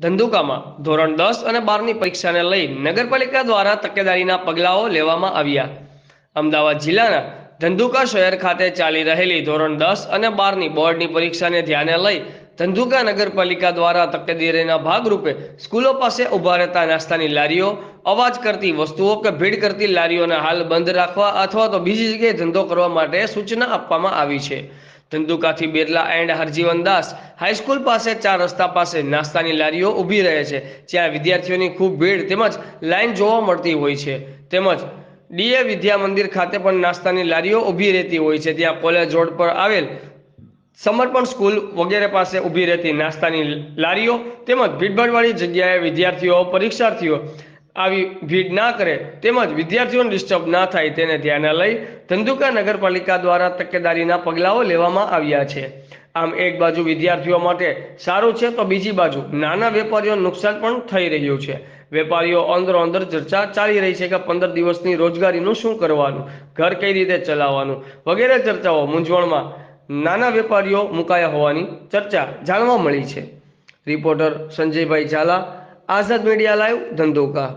ધંધુકામાં ધોરણ દસ અને બારની પરીક્ષાને લઈ નગરપાલિકા દ્વારા તકેદારીના પગલાઓ લેવામાં આવ્યા. અમદાવાદ જિલ્લાના ધંધુકા શહેર ખાતે ચાલી રહેલી ધોરણ દસ અને બારની બોર્ડની પરીક્ષાને ધ્યાને લઈ ધંધુકા નગરપાલિકા દ્વારા તકેદારીના ભાગરૂપે સ્કૂલો પાસે ઊભા રહેતા નાસ્તાની લારીઓ, અવાજ કરતી વસ્તુઓ કે ભીડ કરતી લારીઓને હાલ બંધ રાખવા અથવા તો બીજી જગ્યાએ ધંધો કરવા માટે સૂચના આપવામાં આવી છે. ધંધુકાથી Birla and Harjivan Das high school પાસે ચાર રસ્તા પાસે નાસ્તાની લારીઓ ઊભી રહે છે, જ્યાં વિદ્યાર્થીઓની ખૂબ ભીડ તેમજ લાઈન જોવા મળતી હોય છે. તેમજ ડીએ વિદ્યા મંદિર ખાતે પણ નાસ્તાની લારીઓ ઊભી રહેતી હોય છે, ત્યાં કોલેજ રોડ પર આવેલ સમર્પણ સ્કૂલ વગેરે પાસે ઊભી રહેતી નાસ્તાની લારીઓ તેમજ ભીડભાડવાળી જગ્યાએ વિદ્યાર્થીઓ, પરીક્ષાર્થીઓ આવી ભીડ ના કરે તેમજ વિદ્યાર્થીઓને ડિસ્ટર્બ ના થાય તેને ધ્યાને લઈ ધંધુકા નગરપાલિકા દ્વારા તકેદારીના પગલાઓ લેવામાં આવ્યા છે. આમ એક બાજુ વિદ્યાર્થીઓ માટે સારું છે તો બીજી બાજુ નાના વેપારીઓ નુકસાન પણ થઈ રહ્યું છે. વેપારીઓ અંદર અંદર ચર્ચા ચાલી રહી છે કે પંદર દિવસની રોજગારીનું શું કરવાનું, ઘર કઈ રીતે ચલાવવાનું વગેરે ચર્ચાઓ મૂંઝવણમાં નાના વેપારીઓ મુકાયા હોવાની ચર્ચા જાણવા મળી છે. Reporter Sanjaybhai Zala, Azad media live Dhandhuka.